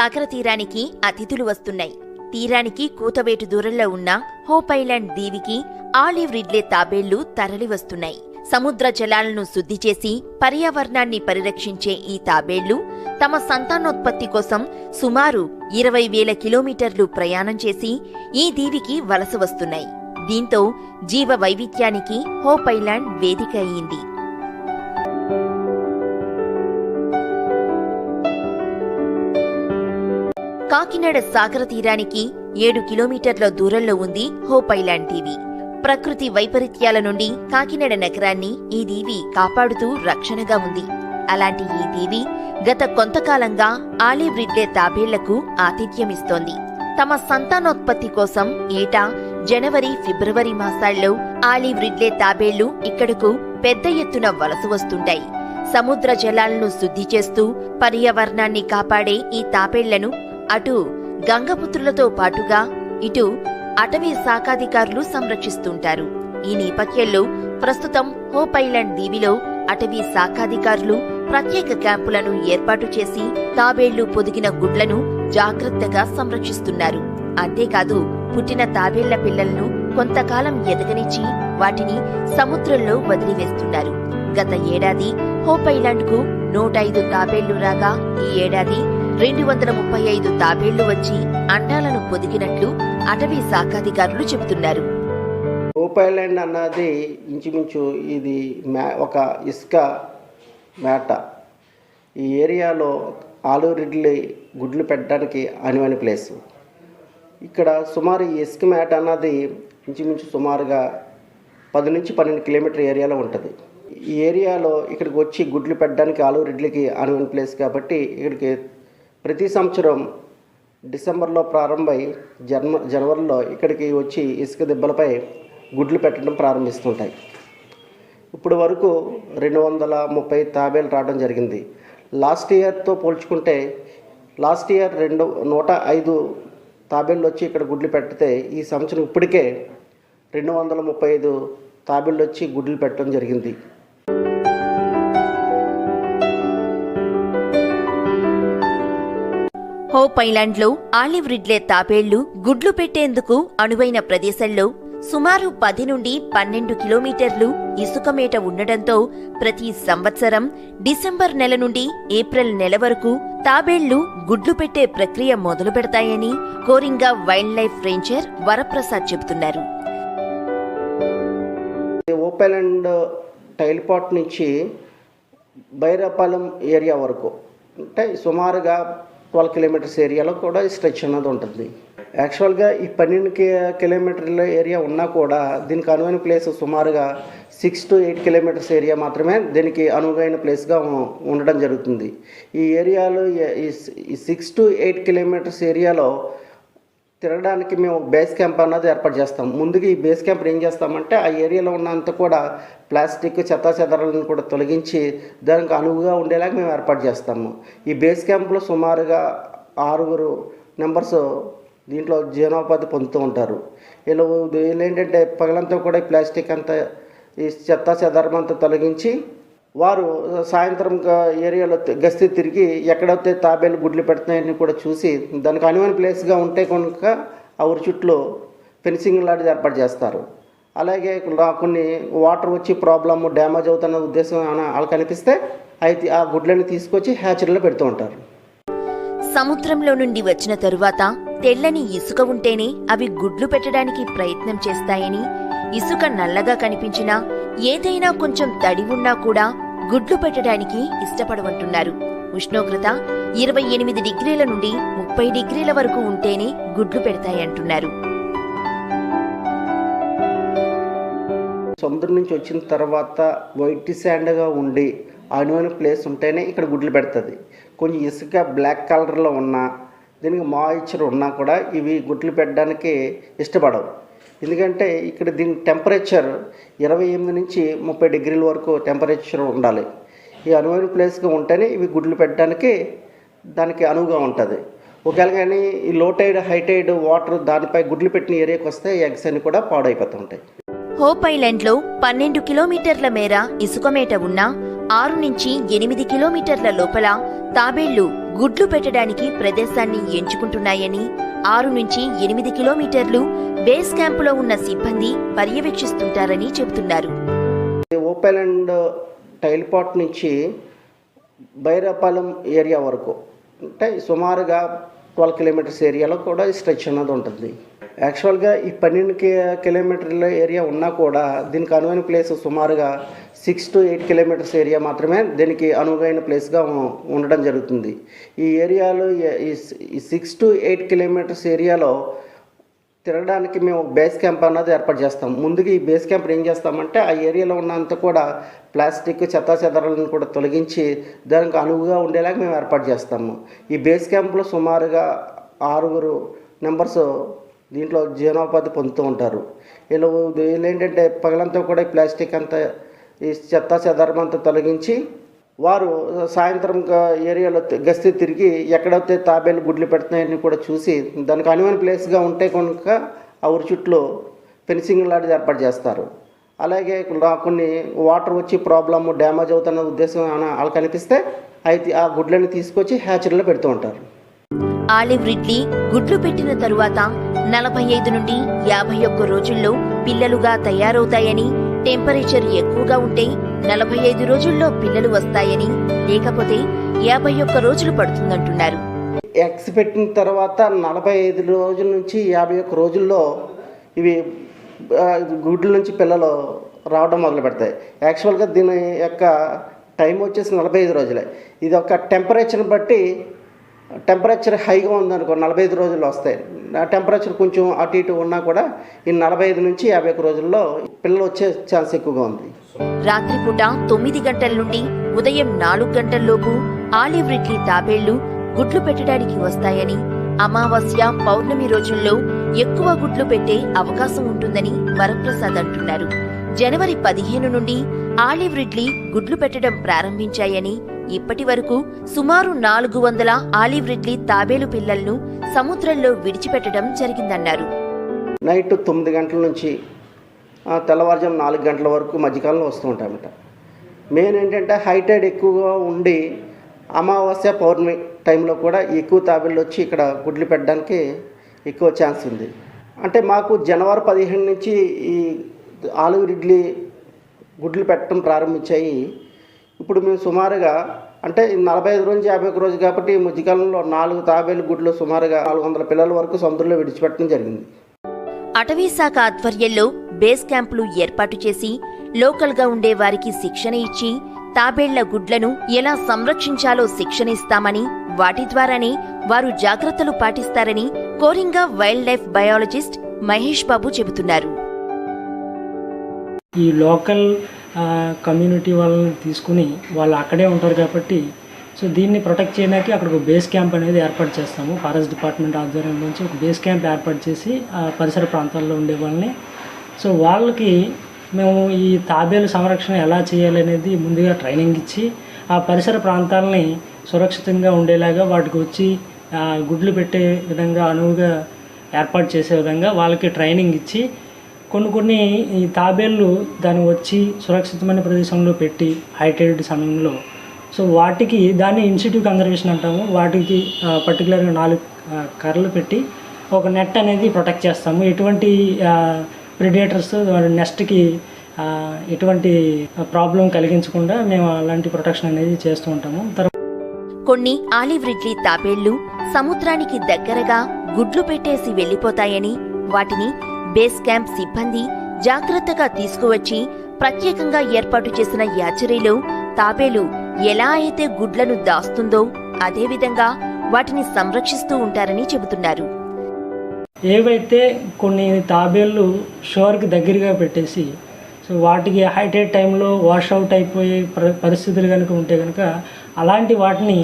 సాగర తీరానికి అతిథులు వస్తున్నాయి. తీరానికి కూతవేటు దూరంలో ఉన్న హోప్ ఐలాండ్ దీవికి ఆలివ్ రిడ్లే తాబేళ్ళు తరలి వస్తున్నాయి. సముద్ర జలాలను శుద్ధి చేసి పర్యావరణాన్ని పరిరక్షించే ఈ తాబేళ్ళు తమ సంతానోత్పత్తి కోసం సుమారు ఇరవై వేల కిలోమీటర్లు ప్రయాణం చేసి ఈ దీవికి వలస వస్తున్నాయి. దీంతో జీవ వైవిధ్యానికి హోప్ ఐలాండ్ వేదిక అయింది. కాకినాడ సాగర తీరానికి ఏడు కిలోమీటర్ల దూరంలో ఉంది హోపైలాండ్ దీవి. ప్రకృతి వైపరీత్యాల నుండి కాకినాడ నగరాన్ని ఈ దీవి కాపాడుతూ రక్షణగా ఉంది. అలాంటి ఈ దీవి గత కొంతకాలంగా ఆలివ్ రిడ్లే తాబేళ్ళకు ఆతిథ్యమిస్తోంది. తమ సంతానోత్పత్తి కోసం ఏటా జనవరి ఫిబ్రవరి మాసాల్లో ఆలివ్ రిడ్లే తాబేళ్ళు ఇక్కడకు పెద్ద ఎత్తున వలస వస్తుంటాయి. సముద్ర జలాలను శుద్ధి చేస్తూ పర్యావరణాన్ని కాపాడే ఈ తాబేళ్ళను అటు గంగపుత్రులతో పాటుగా ఇటు అటవీ శాఖాధికారులు సంరక్షిస్తుంటారు. ఈ నేపథ్యంలో ప్రస్తుతం హోప్ ఐలాండ్ దీవిలో అటవీ శాఖాధికారులు ప్రత్యేక క్యాంపులను ఏర్పాటు చేసి తాబేళ్ళు పొదిగిన గుడ్లను జాగ్రత్తగా సంరక్షిస్తున్నారు. అంతేకాదు పుట్టిన తాబేళ్ళ పిల్లలను కొంతకాలం ఎదగనిచ్చి వాటిని సముద్రంలో వదిలివేస్తున్నారు. గత ఏడాది హోప్ ఐలాండ్కు నూట ఐదు తాబేళ్ళు రాగా ఈ ఏడాది రెండు వందల ముప్పై ఐదు తాబేళ్ళు వచ్చి అండాలను పొదిగినట్లు అటవీ శాఖాధికారులు చెబుతున్నారు. హోప్ అన్నది ఇంచుమించు ఇది ఒక ఇసుక మేట. ఈ ఏరియాలో ఆలు గుడ్లు పెట్టడానికి అనువైన ప్లేస్. ఇక్కడ సుమారు ఈ ఇసుక మేట అన్నది ఇంచుమించు సుమారుగా పది నుంచి పన్నెండు కిలోమీటర్ ఏరియాలో ఉంటుంది. ఈ ఏరియాలో ఇక్కడికి వచ్చి గుడ్లు పెట్టడానికి ఆలూరిడ్లకి అనువైన ప్లేస్ కాబట్టి ఇక్కడికి ప్రతి సంవత్సరం డిసెంబర్లో ప్రారంభమై జన్మ జనవరిలో ఇక్కడికి వచ్చి ఇసుక దెబ్బలపై గుడ్లు పెట్టడం ప్రారంభిస్తుంటాయి. ఇప్పుడు వరకు రెండు వందల ముప్పై తాబేలు రావడం జరిగింది. లాస్ట్ ఇయర్తో పోల్చుకుంటే లాస్ట్ ఇయర్ రెండు నూట ఐదు తాబేళ్ళు వచ్చి ఇక్కడ గుడ్లు పెడితే ఈ సంవత్సరం ఇప్పటికే రెండు వందల ముప్పై ఐదు తాబేళ్ళు వచ్చి గుడ్లు పెట్టడం జరిగింది. హోప్ ఐలాండ్లో ఆలివ్ రిడ్లే తాబేళ్ళు గుడ్లు పెట్టేందుకు అనువైన ప్రదేశంలో సుమారు పది నుండి పన్నెండు కిలోమీటర్లు ఇసుక మేట ఉండడంతో ప్రతి సంవత్సరం డిసెంబర్ నెల నుండి ఏప్రిల్ నెల వరకు తాబేళ్ళు గుడ్లు పెట్టే ప్రక్రియ మొదలు పెడతాయని Coringa wildlife ranger Varaprasad చెబుతున్నారు. ఓపెలండ్ టైల్పాట్ నుంచి బైరాపాలెం ఏరియా వరకు అంటే సుమారుగా ట్వెల్వ్ కిలోమీటర్స్ ఏరియాలో కూడా స్ట్రెచ్ అన్నది ఉంటుంది. యాక్చువల్గా ఈ పన్నెండు కి- కిలోమీటర్ల ఏరియా ఉన్నా కూడా దీనికి అనువైన ప్లేస్ సుమారుగా six to eight kilometres area మాత్రమే దీనికి అనువైన ప్లేస్గా ఉండడం జరుగుతుంది. ఈ ఏరియాలో ఈ సిక్స్ టు ఎయిట్ కిలోమీటర్స్ ఏరియాలో తిరగడానికి మేము బేస్ క్యాంప్ అన్నది ఏర్పాటు చేస్తాం. ముందుగా ఈ బేస్ క్యాంప్ ఏం చేస్తామంటే ఆ ఏరియాలో ఉన్నంత కూడా ప్లాస్టిక్ చెత్తాచెదరాలను కూడా తొలగించి దానికి అనువుగా ఉండేలాగా మేము ఏర్పాటు చేస్తాము. ఈ బేస్ క్యాంప్లో సుమారుగా ఆరుగురు నెంబర్స్ దీంట్లో జీవనోపాధి పొందుతూ ఉంటారు. వీళ్ళు వీళ్ళు ఏంటంటే పగలంతా కూడా ఈ ప్లాస్టిక్ అంతా ఈ చెత్త చెదారం అంతా తొలగించి వారు సాయంత్రం ఏరియాలో గస్తీ తిరిగి ఎక్కడైతే తాబేలు గుడ్లు పెడుతున్నాయని కూడా చూసి దానికి అనువైన ప్లేస్గా ఉంటే కనుక ఆ ఊరి చుట్టూ ఫెన్సింగ్ లాంటిది ఏర్పాటు చేస్తారు. అలాగే కొన్ని వాటర్ వచ్చి ప్రాబ్లమ్ డ్యామేజ్ అవుతున్న ఉద్దేశం ఏమైనా వాళ్ళకి కనిపిస్తే అయితే ఆ గుడ్లని తీసుకొచ్చి హ్యాచరీలో పెడుతూ ఉంటారు. సముద్రంలో నుండి వచ్చిన తరువాత తెల్లని ఇసుక ఉంటేనే అవి గుడ్లు పెట్టడానికి ప్రయత్నం చేస్తాయని ఇసుక నల్లగా కనిపించినా ఏదైనా కొంచెం తడి ఉన్నా కూడా గుడ్లు పెట్టడానికి ఇష్టపడమంటున్నారు. ఉష్ణోగ్రత ఇరవై ఎనిమిది డిగ్రీల నుండి ముప్పై డిగ్రీల వరకు ఉంటేనే గుడ్లు పెడతాయంటున్నారు. సముద్రం నుంచి వచ్చిన తర్వాత వైట్ శాండ్గా ఉండి అనువైన ప్లేస్ ఉంటేనే ఇక్కడ గుడ్లు పెడుతుంది. కొంచెం ఇసుక బ్లాక్ కలర్లో ఉన్నా దీనికి మాయిశ్చర్ ఉన్నా కూడా ఇవి గుడ్లు పెట్టడానికి ఇష్టపడవు ఎందుకంటే ఇక్కడ దీని టెంపరేచర్ ఇరవై ఎనిమిది నుంచి ముప్పై డిగ్రీల వరకు టెంపరేచర్ ఉండాలి. ఈ అనువైన ప్లేస్గా ఉంటేనే ఇవి గుడ్లు పెట్టడానికి దానికి అనువుగా ఉంటుంది. ఒకవేళ కానీ ఈ లో టైడ్ హై టైడ్ వాటర్ దానిపై గుడ్లు పెట్టిన ఏరియాకి వస్తే ఎగ్స్ అన్ని కూడా పాడైపోతుంటాయి హోప్ ఐలాండ్లో పన్నెండు కిలోమీటర్ల మేర ఇసుక ఉన్న ఆరు నుంచి ఎనిమిది కిలోమీటర్ల లోపల తాబేళ్ళు గుడ్లు పెట్టడానికి ప్రదేశాన్ని ఎంచుకుంటున్నాయని ఆరు నుంచి ఎనిమిది కిలోమీటర్లు బేస్ క్యాంపులో ఉన్న సిబ్బంది పర్యవేక్షిస్తుంటారని చెబుతున్నారు. ఓపెన్ అండ్ టైల్పాట్ నుంచి బైరాపాలెం ఏరియా వరకు అంటే సుమారుగా ట్వెల్వ్ కిలోమీటర్స్ ఏరియాలో కూడా స్ట్రెచ్ అన్నది ఉంటుంది. యాక్చువల్గా ఈ పన్నెండు కి కిలోమీటర్ల ఏరియా ఉన్నా కూడా దీనికి అనువైన ప్లేస్ సుమారుగా six to eight kilometres area మాత్రమే దీనికి అనువైన ప్లేస్గా ఉండడం జరుగుతుంది. ఈ ఏరియాలో ఈ సిక్స్ టు ఎయిట్ కిలోమీటర్స్ ఏరియాలో తిరగడానికి మేము బేస్ క్యాంప్ అన్నది ఏర్పాటు చేస్తాం. ముందుగా ఈ బేస్ క్యాంప్ ఏం చేస్తామంటే ఆ ఏరియాలో ఉన్నంత కూడా ప్లాస్టిక్ చెత్తా చెదరాలను కూడా తొలగించి దానికి అనువుగా ఉండేలాగా మేము ఏర్పాటు చేస్తాము. ఈ బేస్ క్యాంప్లో సుమారుగా ఆరుగురు నెంబర్స్ దీంట్లో జీవనోపాధి పొందుతూ ఉంటారు. వీళ్ళు వీళ్ళు ఏంటంటే పగలంతా కూడా ఈ ప్లాస్టిక్ అంతా ఈ చెత్త చెదారమంతా తొలగించి వారు సాయంత్రం ఏరియాలో గస్తీ తిరిగి ఎక్కడైతే తాబేలు గుడ్లు పెడుతున్నాయని కూడా చూసి దానికి అనువైన ప్లేస్గా ఉంటే కనుక ఆ ఊరి చుట్టూ ఫెన్సింగ్ లాంటిది ఏర్పాటు చేస్తారు. అలాగే కొన్ని వాటర్ వచ్చి ప్రాబ్లమ్ డ్యామేజ్ అవుతున్న ఉద్దేశం ఏమైనా వాళ్ళకి కనిపిస్తే అయితే ఆ గుడ్లని తీసుకొచ్చి హ్యాచరీలో పెడుతూ ఉంటారు. ఆలివ్ రిడ్లీ గుడ్లు పెట్టిన తరువాత నలభై ఐదు నుండి యాభై ఒక్క రోజుల్లో పిల్లలుగా తయారవుతాయని టెంపరేచర్ ఎక్కువగా ఉంటే నలభై ఐదు రోజుల్లో పిల్లలు వస్తాయని లేకపోతే యాభై ఒక్క రోజులు పడుతుందంటున్నారు. ఎగ్స్ పెట్టిన తర్వాత నలభై ఐదు రోజుల నుంచి యాభై ఒక్క రోజుల్లో ఇవి గుడ్ల నుంచి పిల్లలు రావడం మొదలు పెడతాయి. యాక్చువల్గా దీని యొక్క టైం వచ్చేసి నలభై ఐదు రోజులే. ఇది ఒక టెంపరేచర్ని బట్టి టెంపరేచర్ హైగా ఉందనుకో నలభై ఐదు రోజులు వస్తాయి టెంపరేచర్ కొంచెం అటు ఇటు ఉన్నా కూడా ఈ నలభై ఐదు నుంచి యాభై ఒక్క రోజుల్లో పిల్లలు వచ్చే ఛాన్స్ ఎక్కువగా ఉంది. రాత్రిపూట తొమ్మిది గంటల నుండి ఉదయం నాలుగు గంటల్లోపు ఆలివ్ రిడ్లీ తాబేళ్ళు గుడ్లు పెట్టడానికి వస్తాయని అమావాస్య పౌర్ణమి రోజుల్లో ఎక్కువ గుడ్లు పెట్టే అవకాశం ఉంటుందని వరప్రసాద్ అంటున్నారు. జనవరి పదిహేను నుండి ఆలివ్ రిడ్లీ గుడ్లు పెట్టడం ప్రారంభించాయని ఇప్పటి వరకు సుమారు నాలుగు వందల ఆలివ్ రిడ్లీ తాబేలు పిల్లలను సముద్రంలో విడిచిపెట్టడం జరిగిందన్నారు. నైట్ తొమ్మిది గంటల నుంచి ఆ, తెల్లవారుజాము నాలుగు గంటల వరకు మధ్యకాలంలో వస్తూ ఉంటాయన్నమాట మెయిన్ ఏంటంటే హైటైడ్ ఎక్కువగా ఉండి అమావాస్య పౌర్ణమి టైంలో కూడా ఎక్కువ తాబేళ్ళు వచ్చి ఇక్కడ గుడ్లు పెట్టడానికి ఎక్కువ ఛాన్స్ ఉంది. అంటే మాకు జనవరి పదిహేను నుంచి ఈ ఆలుగు ఇడ్లీ గుడ్లు పెట్టడం ప్రారంభించాయి. ఇప్పుడు మేము సుమారుగా అంటే నలభై ఐదు నుంచి యాభై ఒక రోజు కాబట్టి ఈ మధ్యకాలంలో నాలుగు తాబేలు గుడ్లు సుమారుగా నాలుగు వందల పిల్లల వరకు సముద్రంలో విడిచిపెట్టడం జరిగింది. అటవీ శాఖ ఆధ్వర్యంలో బేస్ క్యాంపులు ఏర్పాటు చేసి లోకల్గా ఉండే వారికి శిక్షణ ఇచ్చి తాబేళ్ళ గుడ్లను ఎలా సంరక్షించాలో శిక్షణ ఇస్తామని వాటి ద్వారానే వారు జాగ్రత్తలు పాటిస్తారని Coringa wildlife biologist Mahesh Babu చెబుతున్నారు. ఈ లోకల్ కమ్యూనిటీ వాళ్ళని తీసుకుని వాళ్ళు అక్కడే ఉంటారు కాబట్టి సో దీన్ని ప్రొటెక్ట్ చేయడానికి అక్కడ ఒక బేస్ క్యాంప్ అనేది ఏర్పాటు చేస్తాము. ఫారెస్ట్ డిపార్ట్మెంట్ ఆధ్వర్యం నుంచి ఒక బేస్ క్యాంప్ ఏర్పాటు చేసి ఆ పరిసర ప్రాంతాల్లో ఉండే వాళ్ళని. సో వాళ్ళకి మేము ఈ తాబేలు సంరక్షణ ఎలా చేయాలి అనేది ముందుగా ట్రైనింగ్ ఇచ్చి ఆ పరిసర ప్రాంతాలని సురక్షితంగా ఉండేలాగా వాటికి వచ్చి గుడ్లు పెట్టే విధంగా అనువుగా ఏర్పాటు చేసే విధంగా వాళ్ళకి ట్రైనింగ్ ఇచ్చి కొన్ని కొన్ని ఈ తాబేళ్ళు దాన్ని వచ్చి సురక్షితమైన ప్రదేశంలో పెట్టి హైటెడ్ సమయంలో. సో వాటికి దాన్ని ఇన్స్టిట్యూట్ కన్జర్వేషన్ అంటాము. వాటికి పర్టికులర్గా నాలుగు కర్రలు పెట్టి ఒక నెట్ అనేది ప్రొటెక్ట్ చేస్తాము. ఎటువంటి ప్రిడేటర్స్ నెస్ట్కి ఎటువంటి ప్రాబ్లం కలిగించకుండా మేము అలాంటి ప్రొటెక్షన్ అనేది చేస్తూ ఉంటాము. తర్వాత కొన్ని ఆలివ్ రిడ్లీ తాబేళ్ళు సముద్రానికి దగ్గరగా గుడ్లు పెట్టేసి వెళ్ళిపోతాయని వాటిని బేస్ క్యాంప్ సిబ్బంది జాగ్రత్తగా తీసుకువచ్చి ప్రత్యేకంగా ఏర్పాటు చేసిన యాచరీలో తాబేలు ఎలా అయితే గుడ్లను దాస్తుందో అదేవిధంగా వాటిని సంరక్షిస్తూ ఉంటారని చెబుతున్నారు. ఏవైతే కొన్ని తాబేళ్ళు షోర్కి దగ్గరగా పెట్టేసి సో వాటికి హైటెడ్ టైంలో వాష్ అవుట్ అయిపోయే పరిస్థితులు కనుక ఉంటే కనుక అలాంటి వాటిని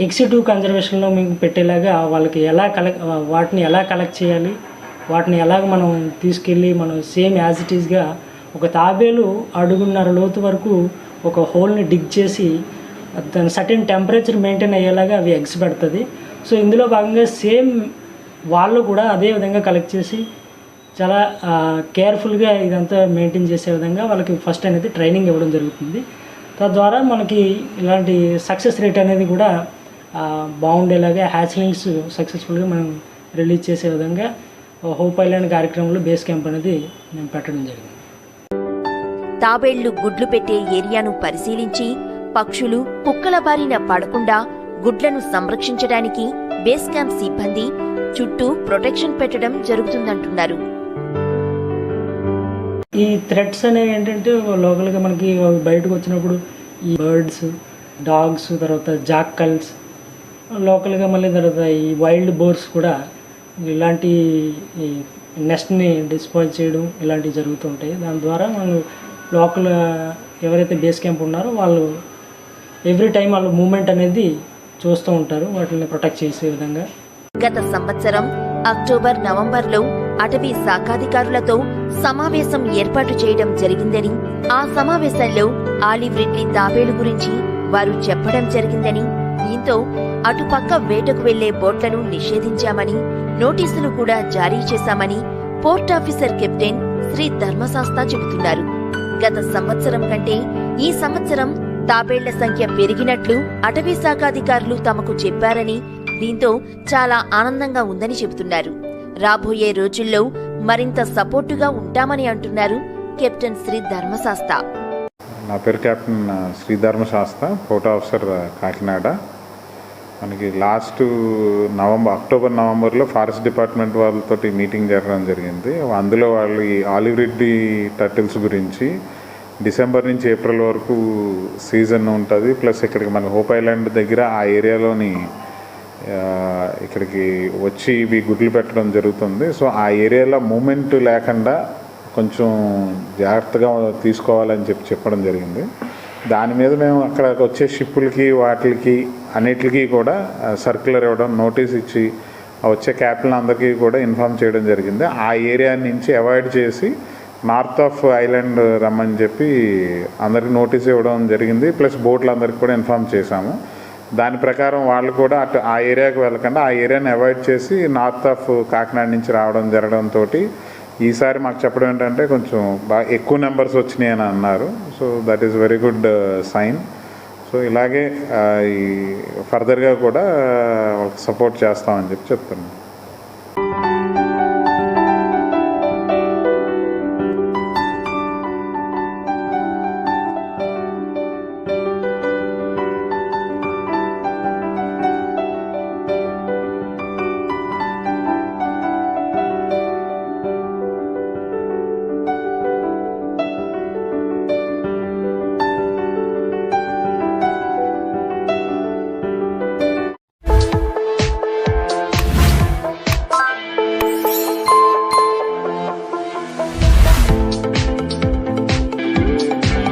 ఎక్సిటివ్ కన్జర్వేషన్లో మీకు పెట్టేలాగా వాళ్ళకి ఎలా కలెక్ట్ వాటిని ఎలా కలెక్ట్ చేయాలి? వాటిని ఎలాగ మనం తీసుకెళ్ళి మనం సేమ్ యాజ్ ఇట్ ఈస్గా ఒక తాబేలు అడుగున్నర లోతు వరకు ఒక హోల్ని డిగ్ చేసి దాని సర్టెన్ టెంపరేచర్ మెయింటైన్ అయ్యేలాగా అవి ఎగ్స్ పెడుతుంది. సో ఇందులో భాగంగా సేమ్ వాళ్ళు కూడా అదే విధంగా కలెక్ట్ చేసి చాలా కేర్ఫుల్గా ఇదంతా మెయింటైన్ చేసే విధంగా వాళ్ళకి ఫస్ట్ అనేది ట్రైనింగ్ ఇవ్వడం జరుగుతుంది. తద్వారా మనకి ఇలాంటి సక్సెస్ రేట్ అనేది కూడా బాగుండేలాగా హ్యాచ్లింగ్స్ సక్సెస్ఫుల్గా మనం రిలీజ్ చేసే విధంగా హోప్ ఐలాండ్ కార్యక్రమంలో బేస్ క్యాంప్ అనేది మేము పెట్టడం జరిగింది. తాబేళ్ళు గుడ్లు పెట్టే ఏరియాను పరిశీలించి పక్షులు కుక్కల బారిన పడకుండా గుడ్లను సంరక్షించడానికి బేస్ క్యాంప్ సిబ్బంది చుట్టూ ప్రొటెక్షన్ పెట్టడం జరుగుతుందంటున్నారు. ఈ థ్రెడ్స్ అనేవి ఏంటంటే లోకల్గా మనకి బయటకు వచ్చినప్పుడు ఈ బర్డ్స్ డాగ్స్ తర్వాత జాక్కల్స్ లోకల్గా మళ్ళీ తర్వాత ఈ వైల్డ్ బోర్స్ కూడా ఇలాంటి నెస్ట్ని డిస్పోజ్ చేయడం ఇలాంటివి జరుగుతుంటాయి దాని ద్వారా మనం లోకల్ ఎవరైతే బేస్ క్యాంప్ ఉన్నారో వాళ్ళు ఎవ్రీ టైం వాళ్ళు మూమెంట్ అనేది చూస్తూ ఉంటారు వాటిని ప్రొటెక్ట్ చేసే విధంగా. గత సంవత్సరం అక్టోబర్ నవంబర్లో అటవీ శాఖాధికారులతో సమావేశం ఏర్పాటు చేయడం జరిగిందని ఆ సమావేశంలో ఆలివ్ రిడ్లీ తాబేలు గురించి వారు చెప్పడం జరిగిందని దీంతో అటుపక్క వేటకు వెళ్ళే బోట్లను నిషేధించామని నోటీసులు కూడా జారీ చేశామని port officer captain Shri Dharmasastha చెబుతున్నారు. గత సంవత్సరం కంటే ఈ సంవత్సరం తాబేళ్ళ సంఖ్య పెరిగినట్లు అటవీ శాఖాధికారులు తమకు చెప్పారని దీంతో చాలా ఆనందంగా ఉందని చెబుతున్నారు. రాబోయే రోజుల్లో మరింత సపోర్టుగా ఉంటామని అంటున్నారు కెప్టెన్ శ్రీ ధర్మశాస్త. నా పేరు captain Shri Dharmashasta port officer Kakinada. మనకి లాస్ట్ నవంబర్ అక్టోబర్ నవంబర్లో ఫారెస్ట్ డిపార్ట్మెంట్ వాళ్ళతోటి మీటింగ్ జరగడం జరిగింది. అందులో వాళ్ళు ఈ ఆలివ్ రెడ్డి టర్టిల్స్ గురించి డిసెంబర్ నుంచి ఏప్రిల్ వరకు సీజన్ ఉంటుంది. ప్లస్ ఇక్కడికి మన హోప్ ఐలాండ్ దగ్గర ఆ ఏరియాలోని ఇక్కడికి వచ్చి ఇవి గుడ్లు పెట్టడం జరుగుతుంది. సో ఆ ఏరియాలో మూమెంట్ లేకుండా కొంచెం జాగ్రత్తగా తీసుకోవాలని చెప్పి చెప్పడం జరిగింది. దాని మీద మేము అక్కడ వచ్చే షిప్పులకి వాటికి అన్నిటికీ కూడా సర్క్యులర్ ఇవ్వడం నోటీస్ ఇచ్చి వచ్చే క్యాపిటల్ అందరికీ కూడా ఇన్ఫామ్ చేయడం జరిగింది. ఆ ఏరియా నుంచి అవాయిడ్ చేసి నార్త్ ఆఫ్ ఐలాండ్ రమ్మని చెప్పి అందరికి నోటీస్ ఇవ్వడం జరిగింది. ప్లస్ బోట్లు అందరికి కూడా ఇన్ఫామ్ చేశాము. దాని ప్రకారం వాళ్ళు కూడా అటు ఆ ఏరియాకి వెళ్ళకుండా ఆ ఏరియాని అవాయిడ్ చేసి నార్త్ ఆఫ్ కాకినాడ నుంచి రావడం జరగడంతో ఈసారి మాకు చెప్పడం ఏంటంటే కొంచెం బాగా ఎక్కువ నెంబర్స్ వచ్చినాయి అని అన్నారు so that is very good sign so ఇలాగే ఈ ఫర్దర్గా కూడా సపోర్ట్ చేస్తామని చెప్పి చెప్తున్నాను.